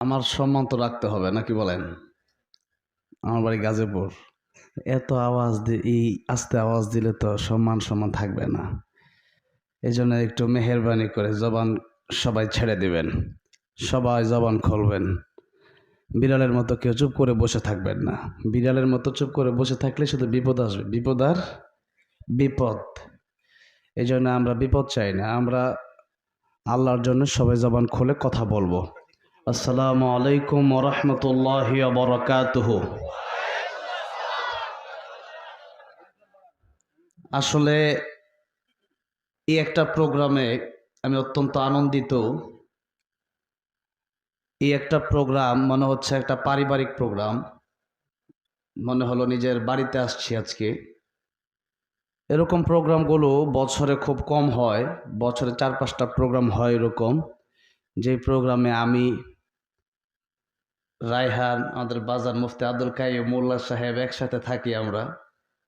আমার সম্মান তো রাখতে হবে, নাকি বলেন? আমার বাড়ি গাজীপুর। এত আওয়াজ এই আস্তে আওয়াজ দিলে তো সম্মান সম্মান থাকবে না। এই জন্য একটু মেহরবানি করে জবান সবাই ছেড়ে দিবেন। সবাই জবান খুলবেন। বিড়ালের মতো কেউ চুপ করে বসে থাকবেন না। বিড়ালের মতো চুপ করে বসে থাকলে শুধু বিপদ আসবে। বিপদ আর বিপদ। এই জন্য আমরা বিপদ চাই না। আমরা আল্লাহর জন্য সবাই জবান খুলে কথা বলব। আসসালামু আলাইকুম রহমতুল্লাহ বরকাতুহ। আসলে এই একটা প্রোগ্রামে আমি অত্যন্ত আনন্দিত। এই একটা প্রোগ্রাম মনে হচ্ছে একটা পারিবারিক প্রোগ্রাম। মনে হলো নিজের বাড়িতে আসছি আজকে। এরকম প্রোগ্রামগুলো বছরে খুব কম হয়, বছরে চার পাঁচটা প্রোগ্রাম হয় এরকম। যে প্রোগ্রামে আমি রায়হান, আমাদের বাজার মুফতি আব্দুল কাইম মোল্লা সাহেব একসাথে থাকি আমরা।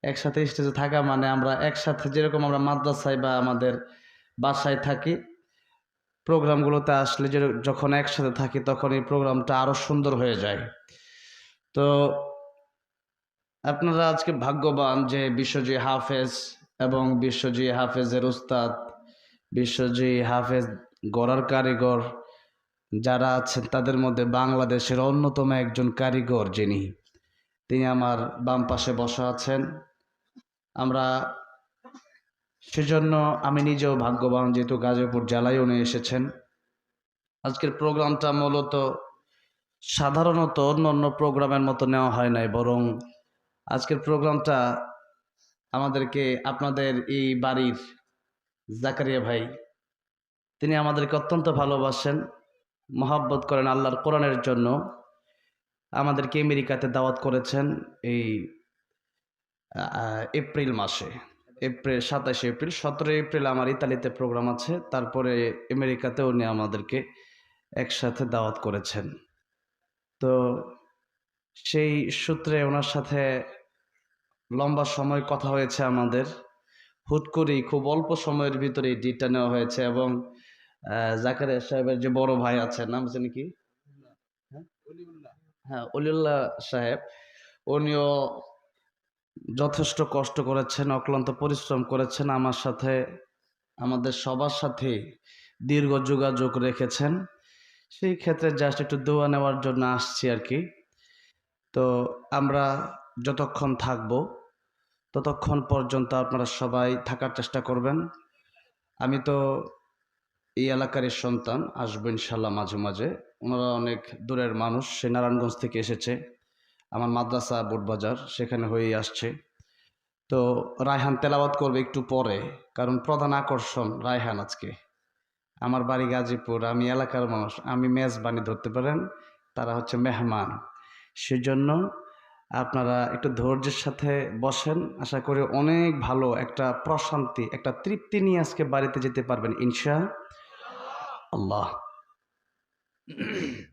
একসাথে স্টেজে থাকা মানে আমরা একসাথে যেরকম আমরা মাদ্রাসায় বা আমাদের বাসায় থাকি প্রোগ্রামগুলোতে আসলে যে যখন একসাথে থাকি তখন এই প্রোগ্রামটা আরও সুন্দর হয়ে যায়। তো আপনারা আজকে ভাগ্যবান যে বিশ্বজয়ী হাফেজ এবং বিশ্বজয়ী হাফেজের উস্তাদ, বিশ্বজয়ী হাফেজ গড়ার কারিগর যারা আছেন তাদের মধ্যে বাংলাদেশের অন্যতম একজন কারিগর যিনি, তিনি আমার বাম পাশে বসা আছেন। আমরা সেজন্য আমি নিজেও ভাগ্যবান যেহেতু গাজীপুর জেলায় উনি এসেছেন। আজকের প্রোগ্রামটা মূলত সাধারণত অন্য অন্য প্রোগ্রামের মতো নেওয়া হয় নাই, বরং আজকের প্রোগ্রামটা আমাদেরকে আপনাদের এই বাড়ির জাকারিয়া ভাই তিনি আমাদেরকে অত্যন্ত ভালোবাসেন, মহাব্বত করেন আল্লাহর কোরআনের জন্য। আমাদেরকে আমেরিকাতে দাওয়াত করেছেন এই এপ্রিল মাসে। এপ্রিল, সাতাশে এপ্রিল সতেরো এপ্রিল আমার ইতালিতে প্রোগ্রাম আছে। তারপরে আমেরিকাতে উনি আমাদেরকে একসাথে দাওয়াত করেছেন। তো সেই সূত্রে ওনার সাথে লম্বা সময় কথা হয়েছে আমাদের। হুট করেই, খুব অল্প সময়ের ভিতরে ডিটটা নেওয়া হয়েছে এবং জাকারিয়া সাহেবের যে বড় ভাই আছেন, নাম জানি কি? হ্যাঁ অলিউল্লাহ সাহেব। উনিও যথেষ্ট কষ্ট করেছেন, অক্লান্ত পরিশ্রম করেছেন, আমার সাথে, আমাদের সবার সাথে দীর্ঘ যোগাযোগ রেখেছেন। সেই ক্ষেত্রে জাস্ট একটু দোয়া নেওয়ার জন্য আসছি আর কি। তো আমরা যতক্ষণ থাকব, ততক্ষণ পর্যন্ত আপনারা সবাই থাকার চেষ্টা করবেন। আমি তো এই এলাকারই সন্তান আসব ইনশাল্লাহ মাঝে মাঝে। ওনারা অনেক দূরের মানুষ, সে নারায়ণগঞ্জ থেকে এসেছে। আমার মাদ্রাসা বোটবাজার সেখানে হয়েই আসছে। তো রায়হান তেলাওয়াত করবে একটু পরে, কারণ প্রধান আকর্ষণ রায়হান আজকে। আমার বাড়ি গাজীপুর, আমি এলাকার মানুষ, আমি মেজবানি ধরতে পারেন, তারা হচ্ছে মেহমান। সেজন্য আপনারা একটু ধৈর্যের সাথে বসেন। আশা করি অনেক ভালো একটা প্রশান্তি, একটা তৃপ্তি নিয়ে আজকে বাড়িতে যেতে পারবেন ইনশা। আল্লাহ